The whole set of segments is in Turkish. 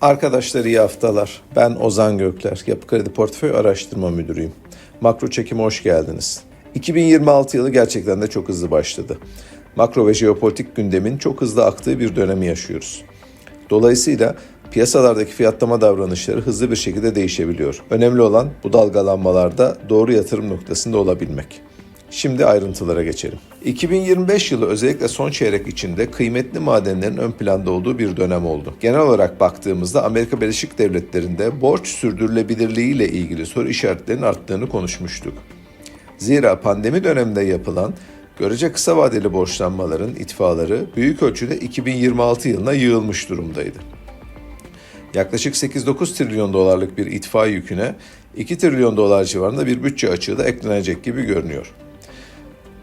Arkadaşlar iyi haftalar. Ben Ozan Gökler, Yapı Kredi Portföy Araştırma Müdürüyüm. Makro çekime hoş geldiniz. 2026 yılı gerçekten de çok hızlı başladı. Makro ve jeopolitik gündemin çok hızlı aktığı bir dönemi yaşıyoruz. Dolayısıyla piyasalardaki fiyatlama davranışları hızlı bir şekilde değişebiliyor. Önemli olan bu dalgalanmalarda doğru yatırım noktasında olabilmek. Şimdi ayrıntılara geçelim. 2025 yılı özellikle son çeyrek içinde kıymetli madenlerin ön planda olduğu bir dönem oldu. Genel olarak baktığımızda Amerika Birleşik Devletleri'nde borç sürdürülebilirliği ile ilgili soru işaretlerinin arttığını konuşmuştuk. Zira pandemi döneminde yapılan görece kısa vadeli borçlanmaların itfaları büyük ölçüde 2026 yılına yığılmış durumdaydı. Yaklaşık 8-9 trilyon dolarlık bir itfa yüküne 2 trilyon dolar civarında bir bütçe açığı da eklenecek gibi görünüyor.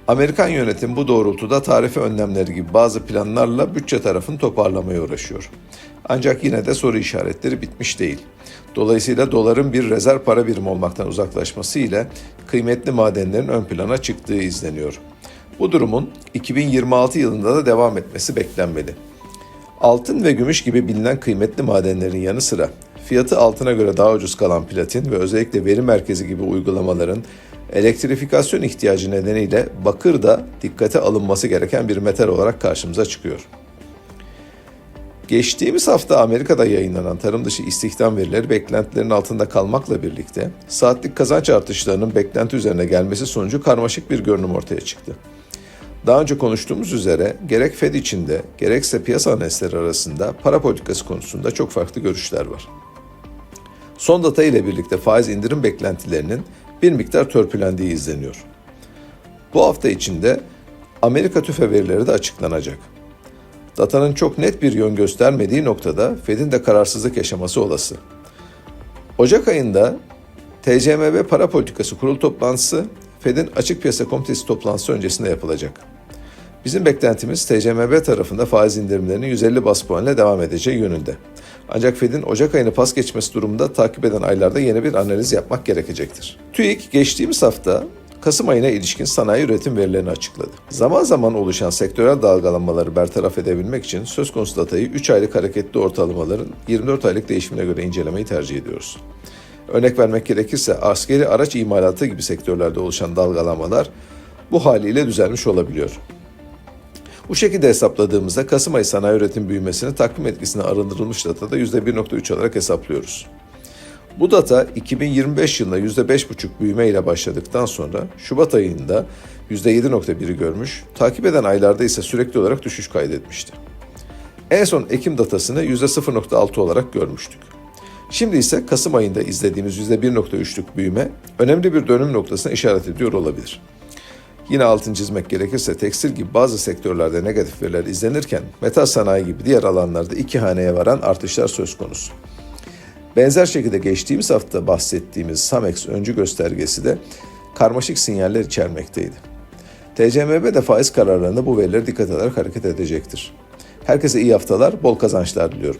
Amerikan yönetim bu doğrultuda tarife önlemleri gibi bazı planlarla bütçe tarafını toparlamaya uğraşıyor. Ancak yine de soru işaretleri bitmiş değil. Dolayısıyla doların bir rezerv para birimi olmaktan uzaklaşması ile kıymetli madenlerin ön plana çıktığı izleniyor. Bu durumun 2026 yılında da devam etmesi beklenmeli. Altın ve gümüş gibi bilinen kıymetli madenlerin yanı sıra fiyatı altına göre daha ucuz kalan platin ve özellikle veri merkezi gibi uygulamaların elektrifikasyon ihtiyacı nedeniyle bakır da dikkate alınması gereken bir metal olarak karşımıza çıkıyor. Geçtiğimiz hafta Amerika'da yayınlanan tarım dışı istihdam verileri beklentilerin altında kalmakla birlikte saatlik kazanç artışlarının beklenti üzerine gelmesi sonucu karmaşık bir görünüm ortaya çıktı. Daha önce konuştuğumuz üzere gerek Fed içinde gerekse piyasa analistleri arasında para politikası konusunda çok farklı görüşler var. Son data ile birlikte faiz indirim beklentilerinin bir miktar törpülendiği izleniyor. Bu hafta içinde Amerika tüfe verileri de açıklanacak. Datanın çok net bir yön göstermediği noktada Fed'in de kararsızlık yaşaması olası. Ocak ayında TCMB para politikası kurul toplantısı Fed'in açık piyasa komitesi toplantısı öncesinde yapılacak. Bizim beklentimiz TCMB tarafında faiz indirimlerinin 150 bas puanla devam edeceği yönünde. Ancak Fed'in Ocak ayını pas geçmesi durumunda takip eden aylarda yeni bir analiz yapmak gerekecektir. TÜİK geçtiğimiz hafta Kasım ayına ilişkin sanayi üretim verilerini açıkladı. Zaman zaman oluşan sektörel dalgalanmaları bertaraf edebilmek için söz konusu datayı 3 aylık hareketli ortalamaların 24 aylık değişimine göre incelemeyi tercih ediyoruz. Örnek vermek gerekirse askeri araç imalatı gibi sektörlerde oluşan dalgalanmalar bu haliyle düzelmiş olabiliyor. Bu şekilde hesapladığımızda Kasım ayı sanayi üretim büyümesini takvim etkisine arındırılmış datada %1.3 olarak hesaplıyoruz. Bu data 2025 yılında %5,5 büyüme ile başladıktan sonra Şubat ayında %7.1'i görmüş, takip eden aylarda ise sürekli olarak düşüş kaydetmişti. En son Ekim datasını %0.6 olarak görmüştük. Şimdi ise Kasım ayında izlediğimiz %1.3'lük büyüme önemli bir dönüm noktasına işaret ediyor olabilir. Yine altın çizmek gerekirse tekstil gibi bazı sektörlerde negatif veriler izlenirken metal sanayi gibi diğer alanlarda iki haneye varan artışlar söz konusu. Benzer şekilde geçtiğimiz hafta bahsettiğimiz Samex öncü göstergesi de karmaşık sinyaller içermekteydi. TCMB de faiz kararlarında bu verilere dikkat ederek hareket edecektir. Herkese iyi haftalar, bol kazançlar diliyorum.